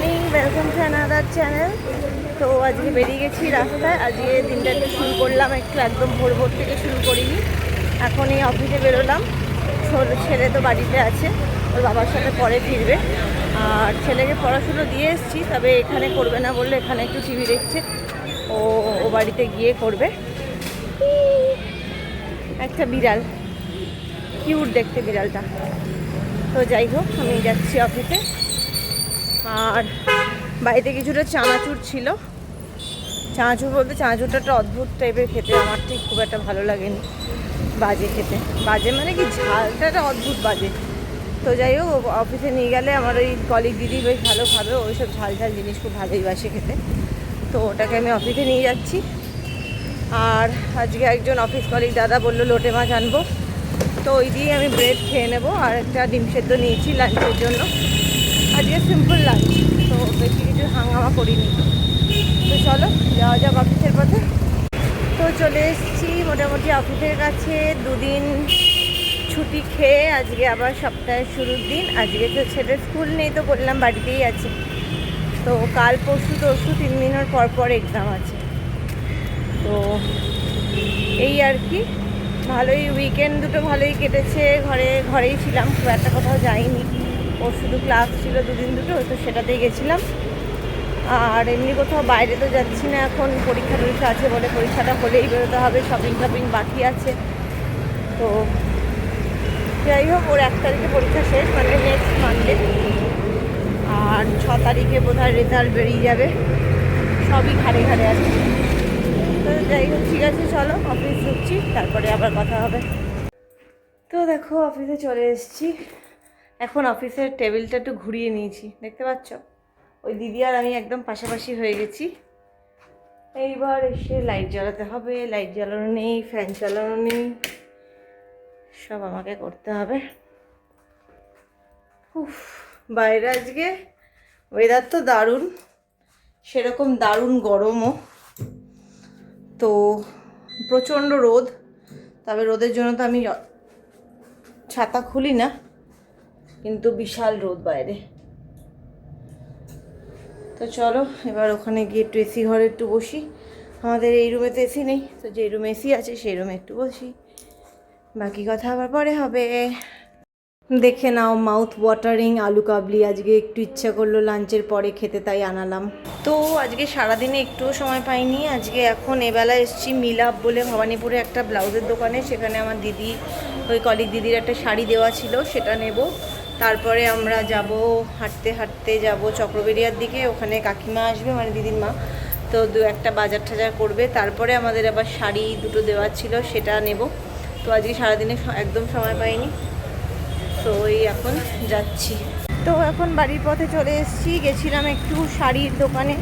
Morning welcome to another channel তো আজকে বেরিয়ে গেছি রাস্তায়। আজকে দিনটা একটু শুরু করলাম, একটু একদম ভোর ভোর থেকে শুরু করিনি। এখন এই অফিসে বেরোলাম। ছেলে তো বাড়িতে আছে, ওর বাবার সাথে পরে ফিরবে। আর ছেলেকে পড়াশুনো দিয়ে এসেছি, তবে এখানে করবে না বললে এখানে একটু টিভি দেখছে। ও ও বাড়িতে গিয়ে করবে। একটা বিড়াল। কিউট দেখতে বিড়ালটা। তো যাই হোক, আমি যাচ্ছি অফিসে আর বাড়িতে কিছুটা চানাচুর ছিল। চানাচুর বলতে চানাচুরটা একটা অদ্ভুত টাইপের খেতে, আমার ঠিক খুব একটা ভালো লাগেনি বাজে খেতে। বাজে মানে কি ঝালটা একটা অদ্ভুত বাজে। তো যাই হোক অফিসে নিয়ে গেলে আমার ওই কলিগ দিদি বেশ ভালো খাবে ওই সব ঝাল ঝাল জিনিস খুব ভালোই বাসে খেতে। তো ওটাকে আমি অফিসে নিয়ে যাচ্ছি। আর আজকে একজন অফিস কলিগ দাদা বলল, লোটে মাছ আনব। তো ওই দিয়ে আমি ব্রেড খেয়ে নেব, আর একটা ডিম সেদ্ধ নিয়েছি লাঞ্চের জন্য। আজকে সিম্পল লাঞ্চ তো বেশি কিছু হাঙ্গামা করিনি। তো চলো, যাওয়া যাক অফিসের পথে। তো চলে এসেছি মোটামুটি অফিসের কাছে, দুদিন ছুটি খেয়ে আজকে আবার সপ্তাহের শুরুর দিন। আজকে তো ছেলের স্কুল নেই তো বললাম, বাড়িতেই আছে। তো কাল পরশু তরশু তিন দিনের পর পর এক্সাম আছে। তো এই আর কি, ভালোই উইকেন্ড দুটো ভালোই কেটেছে। ঘরে, ঘরেই ছিলাম, খুব একটা কোথাও যাইনি। ওর শুধু ক্লাস ছিল দুদিন দুটো, তো সেটাতেই গেছিলাম। আর এমনি কোথাও বাইরে তো যাচ্ছি না এখন, পরীক্ষা টরীক্ষা আছে বলে পরীক্ষাটা হলেই বেরোতে হবে শপিং টপিং বাকি আছে। তো যাই হোক, ওর এক তারিখে পরীক্ষা শেষ মানে নেক্সট মানডে আর ছ তারিখে বোধহয় রেজাল্ট বেরিয়ে যাবে। সবই ঘাড়ে ঘাড়ে আছে। তো যাই হোক, ঠিক আছে, চলো অফিস ঢুকছি, তারপরে আবার কথা হবে। তো দেখো অফিসে চলে এসেছি। এখন অফিসের টেবিলটা একটু ঘুরিয়ে নিয়েছি, দেখতে পাচ্ছ? ওই দিদি আর আমি একদম পাশাপাশি হয়ে গেছি। এইবার এসে লাইট জ্বালাতে হবে, লাইট জ্বালানো নেই, ফ্যান চালানো নেই, সব আমাকে করতে হবে। উফ, বাইরে আজকে ওয়েদার তো দারুণ, সেরকম দারুণ গরমও। তো প্রচণ্ড রোদ, তবে রোদের জন্য তো আমি ছাতা খুলি না। কিন্তু বিশাল রোদ বাইরে। তো চলো, এবার ওখানে গিয়ে একটু এসি ঘরে একটু বসি। আমাদের এই রুমে তো এসি নেই, তো যে রুমে এসি আছে সেই রুমে একটু বসি। বাকি কথা আবার পরে হবে। দেখে নাও মাউথ ওয়াটারিং আলু কাবলি, আজকে একটু ইচ্ছা করল লাঞ্চের পরে খেতে, তাই আনালাম। তো আজকে সারাদিনে একটুও সময় পাইনি, আজকে এখন এবেলা এসছি মিলাপ বলে ভবানীপুরে একটা ব্লাউজের দোকানে, সেখানে আমার দিদি, ওই কলিগ দিদির একটা শাড়ি দেওয়া ছিল, সেটা নেব। তারপরে আমরা যাব, হাঁটতে হাঁটতে যাব চক্রবেরিয়ার দিকে, ওখানে কাকিমা আসবে মানে দিদির মা। তো দু একটা বাজার টাজার করবে, তারপরে আমাদের আবার শাড়ি দুটো দেওয়া ছিল, সেটা নেব। তো আজকে সারাদিনে একদম সময় পাইনি। তো এই এখন যাচ্ছি। তো এখন বাড়ির পথে চলে এসেছি, গেছিলাম একটু শাড়ির দোকানে।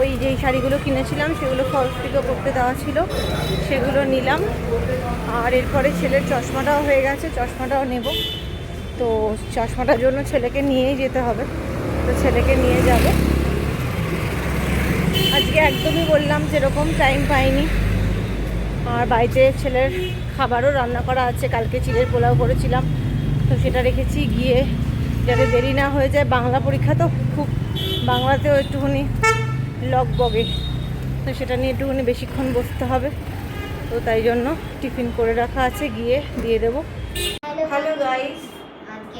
ওই যেই শাড়িগুলো কিনেছিলাম, সেগুলো ফলস পিকো করতে দেওয়া ছিল, সেগুলো নিলাম। আর এরপরে ছেলের চশমাটাও হয়ে গেছে, চশমাটাও নেব। তো চশমাটার জন্য ছেলেকে নিয়েই যেতে হবে। তো ছেলেকে নিয়ে যাব। আজকে একদমই বললাম যেরকম টাইম পাইনি। আর বাড়িতে ছেলের খাবারও রান্না করা আছে, কালকে চিলের পোলাও করেছিলাম। তো সেটা রেখেছি গিয়ে। যাতে দেরি না হয়ে যায়, বাংলা পরীক্ষা তো খুব, বাংলাতেও একটুখানি লক বগে তো সেটা নিয়ে একটুখানি বেশিক্ষণ বসতে হবে। তো তাই জন্য টিফিন করে রাখা আছে, গিয়ে দিয়ে দেবো। হ্যালো গাইস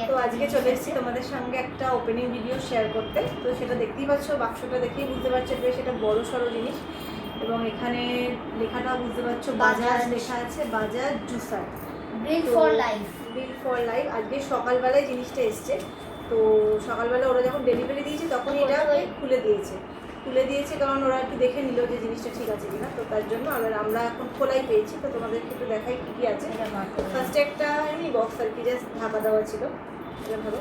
তো আজকে চলে এসেছি তোমাদের সঙ্গে একটা ওপেনিং ভিডিও শেয়ার করতে। তো সেটা দেখতেই পাচ্ছ বাক্সটা দেখেই বুঝতে পারছ বেশ এটা বড় সড়ো জিনিস। এবং এখানে লেখাটাও বুঝতে পারছ বাজাজ। বাজাজ। লেখা আছে Bajaj juicer. Build for life. Build for life আজকে সকালবেলায় জিনিসটা এসছে। তো সকালবেলা ওরা যখন ডেলিভারি দিয়েছে তখনই এটা খুলে দিয়েছে। খুলে দিয়েছে কারণ ওরা আর কি দেখে নিল যে জিনিসটা ঠিক আছে কিনা। তো তার জন্য আবার আমরা এখন খোলাই পেয়েছি তো তোমাদেরকে একটু দেখাই কী কী আছে। ফার্স্টে একটা এমনি বক্স আর কি জাস্ট ঢাকা দেওয়া ছিল। এটা ধরো।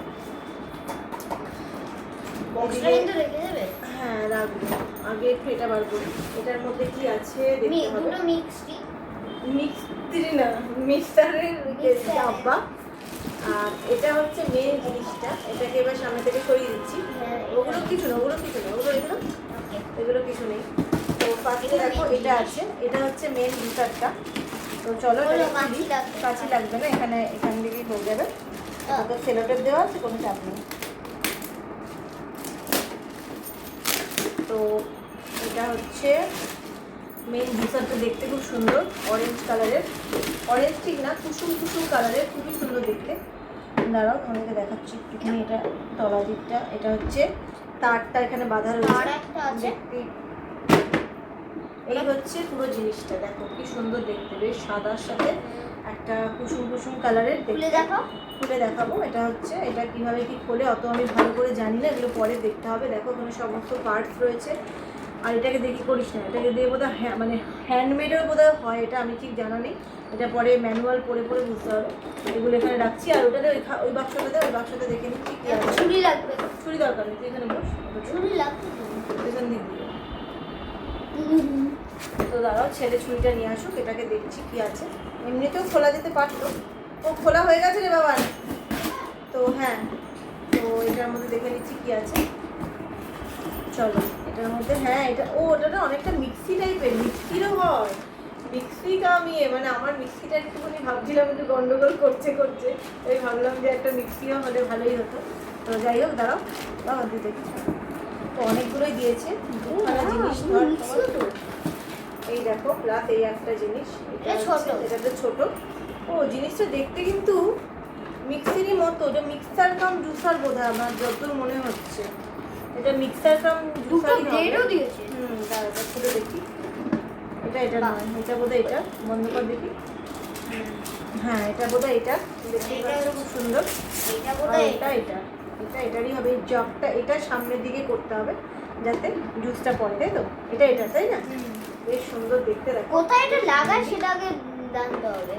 হ্যাঁ রাখব। আগে একটু এটা বার করি। এটার মধ্যে কি আছে দেখতে মি- হবে। মিক্সটি না মিক্সারের Mixer। ডাব্বা। আর এটা হচ্ছে মেন জিনিসটা। এটাকে এবার সামনে থেকে সরিয়ে দিচ্ছি। হ্যাঁ, ওগুলো কিছু না ওগুলো কিছু না ওগুলো এগুলো এগুলো কিছু নেই তো দেখো এটা আছে এটা হচ্ছে মেন গিটারটা তো চলো এটা খুলি। লাগবে। না এখানে এখান থেকেই হয়ে যাবে। হ্যাঁ। তো সেলোটেপ দেওয়া আছে কোনো চাপ নেই। তো এটা হচ্ছে মেন জুসারটা দেখতে খুব সুন্দর অরেঞ্জ কালারের অরেঞ্জ ঠিক না কুসুম কুসুম কালারের খুবই সুন্দর দেখতে। দাঁড়াও তোমাদেরকে দেখাচ্ছি একটুখানি এটা তলা দিকটা। এটা হচ্ছে তারটা এখানে বাঁধা রয়েছে। দেখতে এই হচ্ছে পুরো জিনিসটা দেখো কি সুন্দর দেখতে বেশ সাদার সাথে একটা কুসুম কুসুম কালারের খুলে দেখো খুলে দেখাবো এটা হচ্ছে এটা কীভাবে কি খোলে অত আমি ভালো করে জানি না এগুলো পরে দেখতে হবে। দেখো ওখানে সমস্ত পার্টস রয়েছে। আর এটাকে দেখি করিস না এটাকে দিয়ে বোধহয় হ্যাঁ মানে হ্যান্ডমেডের বোধহয় হয় এটা আমি ঠিক জানা নেই। এটা পরে ম্যানুয়াল পরে পরে বুঝতে হবে। এগুলো এখানে রাখছি আর ওটাতে ওই ওই বাক্সটাতে ওই বাক্সটা দেখে নিচ্ছি কি ছুরি লাগবে। ছুরি দরকার নেই তুই এখানে বস। ছুরি লাগবে দিক দিয়ে তো দাঁড়াও, ছেলে ছুরিটা নিয়ে আসুক, এটাকে দেখছি কি আছে। এমনিতেও খোলা যেতে পারতো। ও খোলা হয়ে গেছে রে বাবা। তো হ্যাঁ তো এটার মধ্যে দেখে নিচ্ছি কি আছে। চলো, এটার মধ্যে হ্যাঁ এটা, ও, ওটা অনেকটা মিক্সি টাইপের, মিক্সিরও হয়। মিক্সিটা আমি মানে আমার মিক্সিটা একটুখানি ভাবছিলাম একটু গন্ডগোল করছে করছে। তাই ভাবলাম যে একটা মিক্সিও হলে ভালোই হতো। তো যাই হোক, দাঁড়াও, বাবা, দেখি। তো অনেকগুলোই দিয়েছে। জিনিস। এই দেখো প্লাস এই একটা জিনিস এটা তো ছোট। ও জিনিসটা দেখতে কিন্তু মিক্সিরই মতো এটা মিক্সার কাম জুসার বোধ হয় আমার যতদূর মনে হচ্ছে। এটা মিক্সার কাম ব্লেডও দিয়েছে। হুম দাঁড়া এটা খুলে দেখি। এটা এটা নয় এটা বোধহয় এটা। বন্ধ কর দেখি। হ্যাঁ এটা বোধহয় এটা। খুব সুন্দর। এটা বোধহয় এটা এটা। এটা এটারই হবে এই জগটা এটা সামনের দিকে করতে হবে যাতে জুসটা পড়ে তাই তো? এটা এটা তাই না? বেশ সুন্দর দেখতে দেখো। কোথায় এটা লাগায় সেটা আগে জানতে হবে।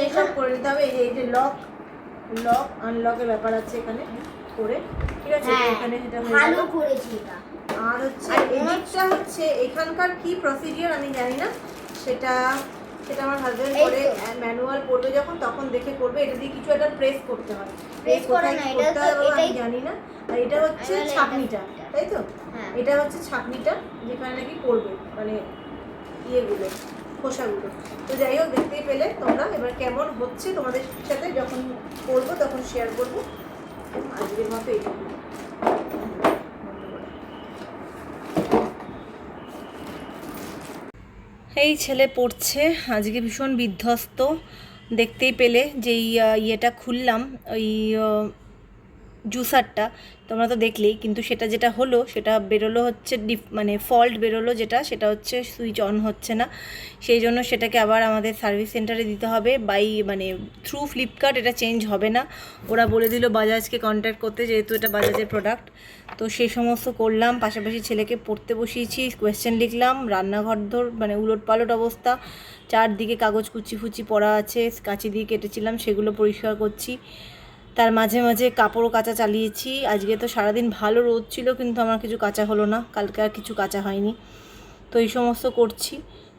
এই সব করে নিতে হবে এই যে লক লক আনলকের ব্যাপার আছে এখানে করে। ঠিক আছে হ্যাঁ এখানে এটা ভালো করেছি এটা। আর হচ্ছে আর হচ্ছে এখানকার কি প্রসিডিওর আমি জানি না সেটা সেটা আমার হাজবেন্ড করে ম্যানুয়াল পড়বে যখন তখন দেখে করবে। এটা দিয়ে কিছু একটা প্রেস করতে হয়। এই করে না, এটা আমি এটাই- জানি না। আর এটা হচ্ছে ছাকনিটা তাই তো? হ্যাঁ। এটা হচ্ছে ছাকনিটা যেখানে নাকি করবে মানে ইয়েগুলো খোসাগুলো। তো যাই হোক দেখতেই পেলে তোমরা। এবার কেমন হচ্ছে তোমাদের সাথে যখন করব তখন শেয়ার করব। আজকের মতো এইটুকু এই ছেলে পড়ছে আজকে ভীষণ বিধ্বস্ত। দেখতেই পেলে যেই ইয়েটা খুললাম। ওই জুসারটা, তোমরা তো দেখলেই, কিন্তু সেটা যেটা হলো, সেটা বেরোলো হচ্ছে ডিফ মানে ফল্ট বেরোলো যেটা, সেটা হচ্ছে সুইচ অন হচ্ছে না। সেই জন্য সেটাকে আবার আমাদের সার্ভিস সেন্টারে দিতে হবে। বাই মানে থ্রু ফ্লিপকার্ট এটা চেঞ্জ হবে না। ওরা বলে দিল বাজাজকে কন্ট্যাক্ট করতে, যেহেতু এটা বাজাজের প্রোডাক্ট তো সেই সমস্ত করলাম, পাশাপাশি ছেলেকে পড়তে বসিয়েছি কোয়েশ্চেন লিখলাম, রান্নাঘর ধর মানে উলট পালট অবস্থা। চারদিকে কাগজ কুচি ফুচি পড়া আছে, কাঁচি দিয়ে কেটেছিলাম, সেগুলো পরিষ্কার করছি। তার মাঝে মাঝে কাপড়ও কাচা চালিয়েছি। আজকে তো সারাদিন ভালো রোদ ছিল, কিন্তু আমার কিছু কাচা হলো না। কালকে আর কিছু কাচা হয়নি। তো এই সমস্ত করছি।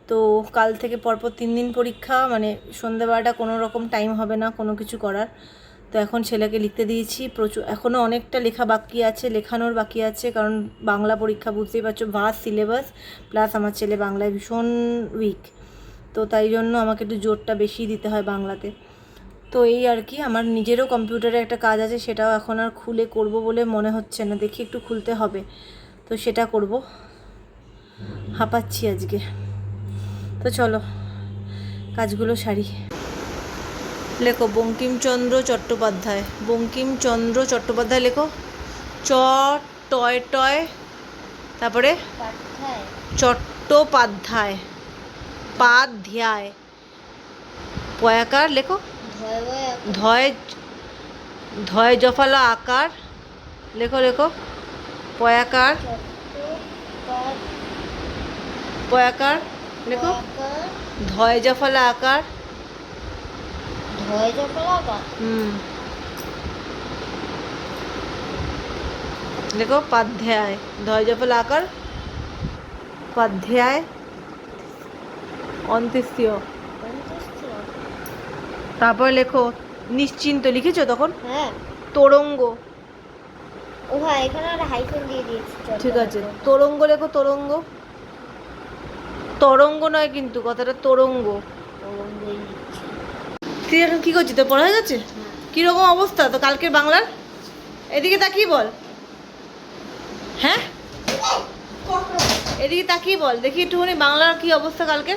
তো কাল থেকে পরপর তিন দিন পরীক্ষা মানে সন্ধ্যেবেলাটা কোনো রকম টাইম হবে না কোনো কিছু করার। তো এখন ছেলেকে লিখতে দিয়েছি। প্রচুর এখনও অনেকটা লেখা বাকি আছে, লেখানোর বাকি আছে, কারণ বাংলা পরীক্ষা বুঝতেই পারছ ভাস সিলেবাস প্লাস আমার ছেলে বাংলায় ভীষণ উইক তো তাই জন্য আমাকে একটু জোরটা বেশি দিতে হয় বাংলাতে। তো এই আর কি, আমার নিজেরও কম্পিউটারে একটা কাজ আছে, সেটাও এখন আর খুলে করব বলে মনে হচ্ছে না, দেখি একটু খুলতে হবে। তো সেটা করব। হাঁপাচ্ছি আজকে। তো চলো, কাজগুলো সারি। লেখো, বঙ্কিমচন্দ্র চট্টোপাধ্যায়। বঙ্কিমচন্দ্র চট্টোপাধ্যায় লেখো। চ টয় টয় তারপরে? চট্টোপাধ্যায়। পাধ্যায়। পয়াকার লেখো। ধয় ধয় জফালা আকার। লেখো লেখো। পয়াকার। পয়াকার লেখো। ধয় জফালা আকার। ভয় জপলাগা হুম। লেখো পাধ্যায়। ধয় জফালা আকার। পাধ্যায়। অন্ত্যেষ্টীয়। তারপর লেখো নিশ্চিন্ত লিখেছো তখন? হ্যাঁ। তোরঙ্গ। ও হ্যাঁ এখানে একটা হাইফেন দিয়ে দিয়েছি ঠিক আছে তোরঙ্গ লেখো তোরঙ্গ। তরঙ্গ নয় কিন্তু কথাটা তোরঙ্গ। তুই এখন কি করছিস? তোর পড়া হয়ে গেছে? কীরকম অবস্থা? তো কালকের বাংলার? এদিকে তাকিয়ে বল। হ্যাঁ? এদিকে তাকিয়ে বল। দেখি একটুখানি বাংলার কি অবস্থা কালকে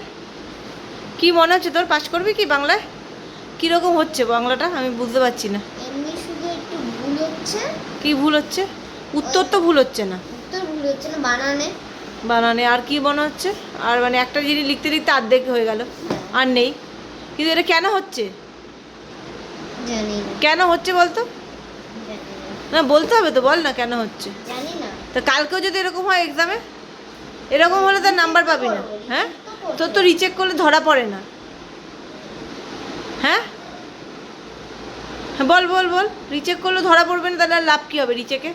কি মনে হচ্ছে তোর? পাস করবি কি বাংলায়? কীরকম হচ্ছে বাংলাটা? আমি বুঝতে পারছি না। এমনি শুধু একটু ভুল হচ্ছে। কি ভুল হচ্ছে? উত্তর তো ভুল হচ্ছে না। উত্তর ভুল হচ্ছে না বানানে। বানানে আর কি মনে হচ্ছে? আর মানে একটা জিনিস লিখতে লিখতে অর্ধেক হয়ে গেল। আর নেই। কিন্তু এটা কেন হচ্ছে? জানি না। কেন হচ্ছে বলতো? না। বলতে হবে তো বল না কেন হচ্ছে। জানি না। তো কালকেও যদি এরকম হয় এক্সামে এরকম হলে তার নাম্বার পাবি না। হ্যাঁ? তোর তো রিচেক করলে ধরা পড়ে না। হ্যাঁ? বল বল বল। রিচেক করলে ধরা পড়বে না, তাহলে আর লাভ কী হবে রিচেকে